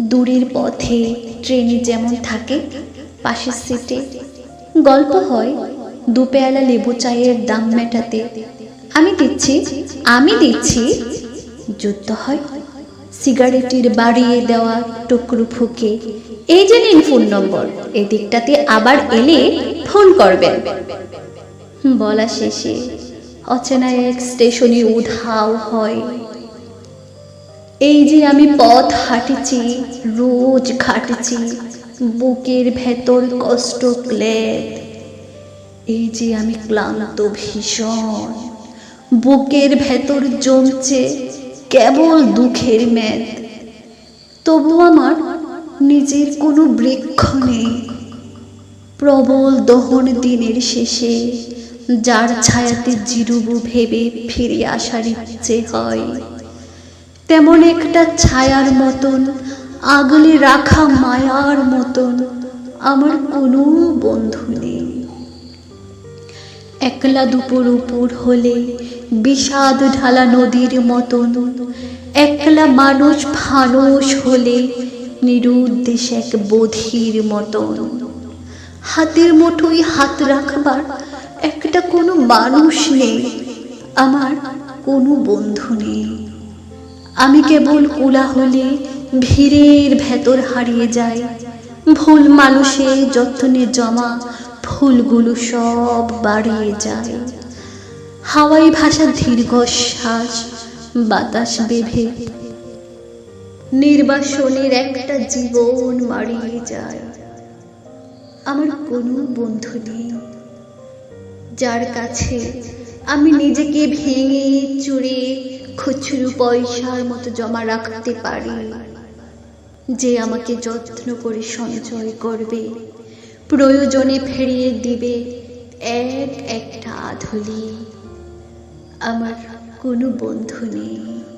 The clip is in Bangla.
দূরের পথে ট্রেনে যেমন থাকে পাশের সিটে গল্প হয়, দুপেয়ালা লেবু চায়ের দাম মেটাতে। আমি দিচ্ছি আমি দিচ্ছি, যুদ্ধ হয়। সিগারেটের বাড়িয়ে দেওয়া টুকরু ফুকে। এই যে নিন ফোন নম্বর এই দিকটাতে আবার এলে ফোন করবেন। বলা শেষে অচেনা এক স্টেশনে উধাও হয়। এই যে আমি পথ হাঁটেছি, রোজ ঘাটেছি বুকের ভেতর কষ্ট ক্লেদ। এই যে আমি ক্লান্ত ভীষণ, বুকের ভেতর জমছে কেবল দুঃখের মেদ। তবু আমার নিজের কোনো বৃক্ষ নেই। প্রবল দহন দিনের শেষে যার ছায়াতে জিরুবু ভেবে ফিরে আসার ইচ্ছে হয়। তেমন একটা ছায়ার মতন, আগলে রাখা মায়ার মতন আমার কোনো বন্ধু নেই। একলা দুপুর উপর হলে বিষাদ ঢালা নদীর মতন, একলা মানুষ ফানুষ হলে নিরুদ্দেশ এক বধির মতন। হাতের মুঠোয় হাত রাখবার একটা কোনো মানুষ নেই, আমার কোনো বন্ধু নেই। আমি কেবল কুলা হলে ভিড়ের ভেতর হারিয়ে যাই। ভুল মানুষের যত্নে জমা ফুলগুলো সব বাড়িয়ে যায়। হাওয়াই ভাষা দীর্ঘশ্বাস, বাতাস বেভে নির্বাসনের একটা জীবন মারিয়ে যায়। আমার কোনো বন্ধু নেই। যার কাছে আমি নিজেকে ভেঙে চুরে খুচরো পয়সার মতো জমা রাখতে পারি। যে আমাকে যত্ন করে সঞ্চয় করবে, প্রয়োজনে ফেরিয়ে দিবে এক একটা আধুলি। আমার কোনো বন্ধু নেই।